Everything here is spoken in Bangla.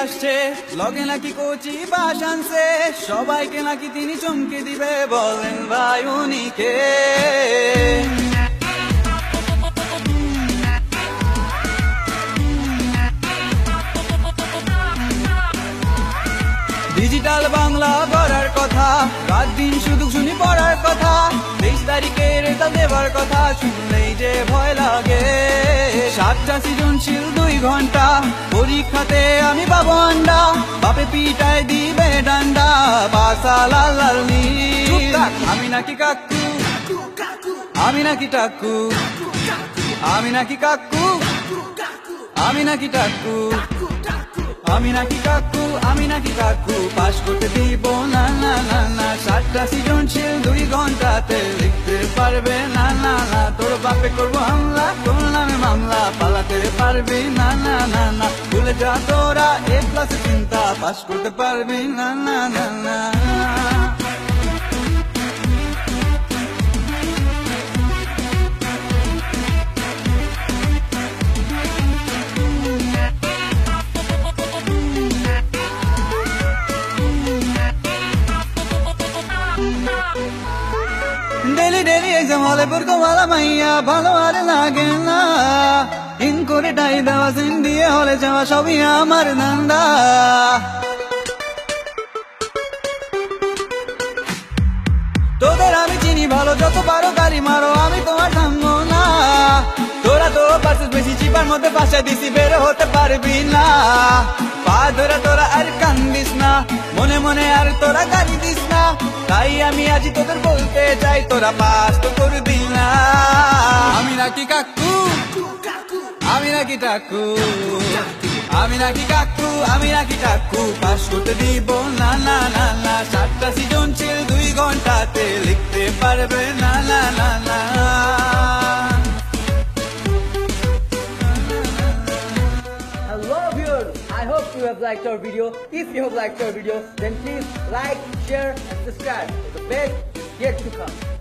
আসছে? লগে নাকি কোচি বাস আনছে? সবাইকে নাকি তিনি চমকে দিবে, বলেন ভাই উনিকে ডিজিটাল বাংলা করার কথা, রাত দিন শুধু শুনি পড়ার কথা, তেইশ তারিখে রেজা দেবার কথা, শুনলেই যে ভয় লাগে। সাতটা সৃজনশীল ঘণ্টা পরীক্ষাতে আমি পাবো আন্ডা। বাপে পিটায় দিবে ডান্ডা বাসা লাল লাল নীল। আমি নাকি কাকু? আমি নাকি টাকু? আমি নাকি কাকু? আমি নাকি টাকু? আমি নাকি কাকু? আমি নাকি কাকু? পাস করতে দিব না না না না। সাতটা সৃজনশীল দুই ঘন্টাতে পারবে না না না। তোর বাপে করব হামলা, তোর নামে মামলা। পালাতে পারবি না না না না। ভুলে যা তোরা, এ প্লাস চিন্তা। পাশ করতে পারবি না না না না। ডেলি ডেলি এক্সাম হলে পড়তো মালা মাইয়া ভালো আর লাগে না ইন করে টাই দেওয়া সিন দিয়ে হলে যাওয়া সবই আমার নান্দা তোদের আমি চিনি ভালো যত পারো গাড়ি মারো আমি তোমার থামবো না তোরা তো পারছিস বেশি চিপার মধ্যে পাশা দিছি বের হতে পারবি না পা ধরে তোরা আর কান্দিস না মনে মনে আর তোরা গালি দিস না তাই আমি আজ তোদের বলতে চাই, তোরা পাস তো করবি না। আমি নাকি কাকু? আমি নাকি টাকু? আমি নাকি কাকু? আমি নাকি টাকু? পাস করতে দিব না না না না। সাতটা সিজন সৃজনশীল দুই ঘন্টাতে লিখতে you have liked our video. If you have liked our video, then please like, share and subscribe. The best is yet to come.